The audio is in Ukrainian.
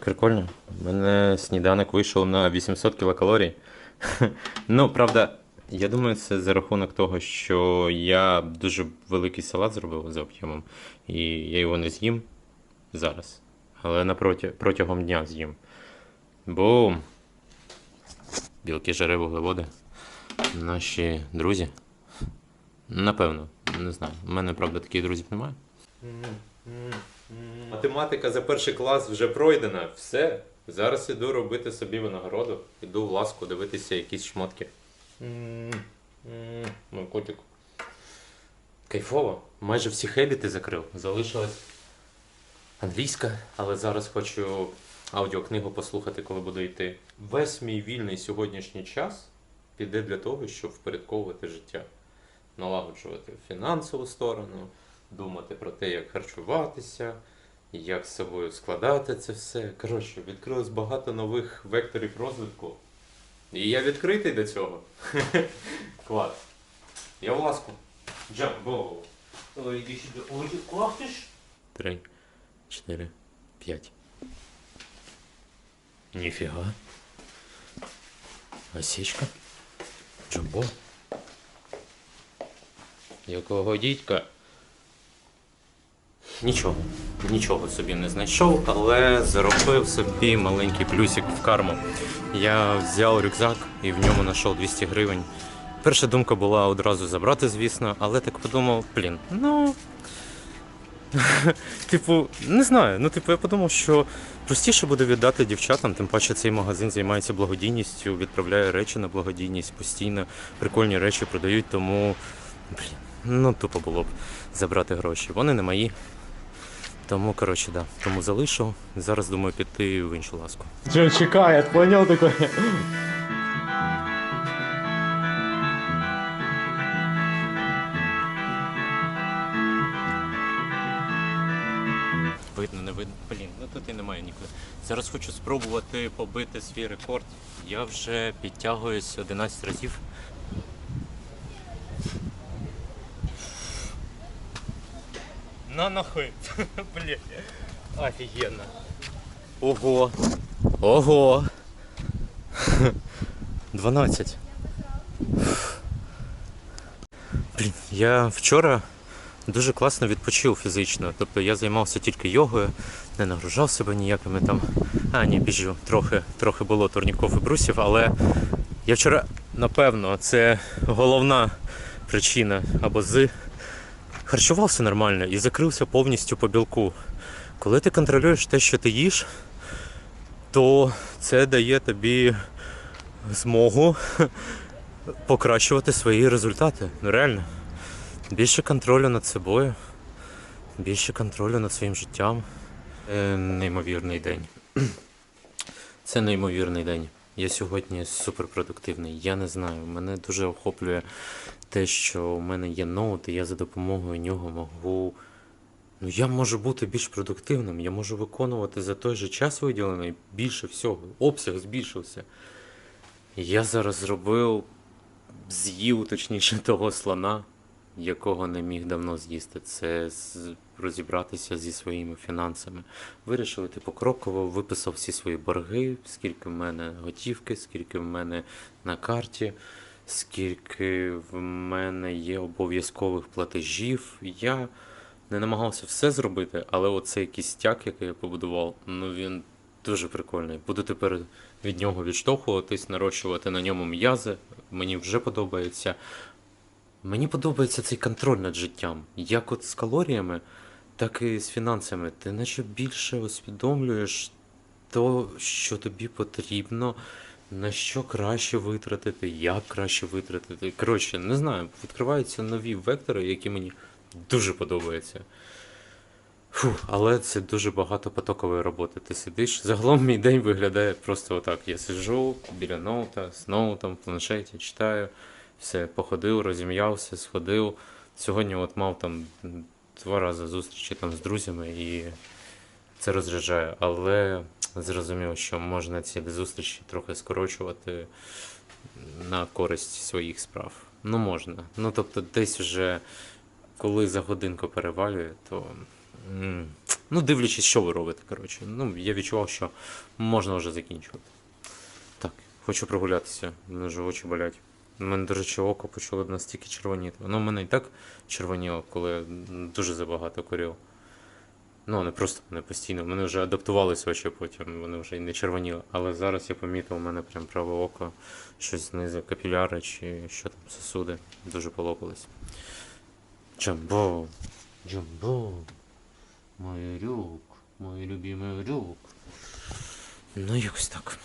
Прикольно. У мене сніданок вийшов на 800 кілокалорій. Ну, правда, я думаю, це за рахунок того, що я дуже великий салат зробив за об'ємом, і я його не з'їм зараз. Але напроти, протягом дня з'їм. Бо білки, жири, вуглеводи. Наші друзі. Напевно, не знаю. У мене, правда, таких друзів немає. Математика за перший клас вже пройдена. Все. Зараз іду робити собі винагороду. Іду в ласку дивитися якісь шмотки. Мой котик. Кайфово. Майже всі хебіти закрив. Залишилась англійська, але зараз хочу аудіокнигу послухати, коли буду йти. Весь мій вільний сьогоднішній час піде для того, щоб впорядковувати життя, налагоджувати фінансову сторону, думати про те, як харчуватися, як з собою складати це все. Коротше, відкрилось багато нових векторів розвитку. І я відкритий до цього. Клас. Я в ласку. Джамбо. Іди сюди. Ой, ти клахтиш? Три, чотири, п'ять. Ніфіга. Осічка. Джамбо. Якого дідька? Нічого, нічого собі не знайшов, але заробив собі маленький плюсик в карму. Я взяв рюкзак і в ньому знайшов 200 гривень. Перша думка була одразу забрати, звісно, але так подумав, блін, ну. Типу, не знаю. Ну, типу, я подумав, що простіше буде віддати дівчатам, тим паче цей магазин займається благодійністю, відправляє речі на благодійність постійно, прикольні речі продають, тому блін, ну тупо було б забрати гроші. Вони не мої. Тому, коротше, да. Тому залишу. Зараз думаю піти в іншу ласку. Джон чекає, понял такой? Видно, не видно. Блін, ну тут і немає нікуди. Зараз хочу спробувати побити свій рекорд. Я вже підтягуюсь 11 разів. На нахуй. Блін. Офігенно. Ого. Ого. 12. Блін, я вчора дуже класно відпочив фізично. Тобто я займався тільки йогою, не нагружав себе ніякими там. А, ні, біжу. Трохи, трохи було турніков і брусів, але я вчора, напевно, це головна причина або з харчувався нормально і закрився повністю по білку. Коли ти контролюєш те, що ти їш, то це дає тобі змогу покращувати свої результати. Ну реально. Більше контролю над собою, більше контролю над своїм життям. Е, неймовірний день. Це неймовірний день. Я сьогодні суперпродуктивний. Я не знаю. Мене дуже охоплює те, що у мене є ноут, і я за допомогою нього можу. Ну, я можу бути більш продуктивним, я можу виконувати за той же час виділений більше всього. Обсяг збільшився. Я зараз зробив, з'їв, точніше, того слона, якого не міг давно з'їсти. Це розібратися зі своїми фінансами. Вирішив іти покроково, виписав всі свої борги, скільки в мене готівки, скільки в мене на карті, скільки в мене є обов'язкових платежів. Я не намагався все зробити, але оцей кістяк, який я побудував, ну він дуже прикольний. Буду тепер від нього відштовхуватись, нарощувати на ньому м'язи. Мені вже подобається. Мені подобається цей контроль над життям. Як от з калоріями, так і з фінансами. Ти наче більше усвідомлюєш то, що тобі потрібно, на що краще витратити, як краще витратити. Коротше, не знаю, відкриваються нові вектори, які мені дуже подобаються. Фух, але це дуже багато потокової роботи. Ти сидиш. Загалом мій день виглядає просто отак. Я сиджу біля ноута, з ноутом, в планшеті, читаю, все, походив, розім'явся, сходив. Сьогодні от мав там два рази зустрічі там з друзями і це розряджає. Але зрозумів, що можна ці зустрічі трохи скорочувати на користь своїх справ. Ну, можна. Ну, тобто, десь вже коли за годинку перевалює, то Ну, дивлячись, що ви робите, коротше. Ну, я відчував, що можна вже закінчувати. Так, хочу прогулятися, мене вже очі болять. У мене, до речі, око почало настільки червоніти. Воно в мене і так червоніло, коли дуже забагато курив. Ну, не просто не постійно. В мене вже адаптувалися очі потім, вони вже і не червоніли. Але зараз я помітив, у мене прям праве око, щось знизу, капіляри чи що там, сосуди дуже полопались. Джамбо, Джамбо, мой рюк, мой любимий рюк. Ну, якось так.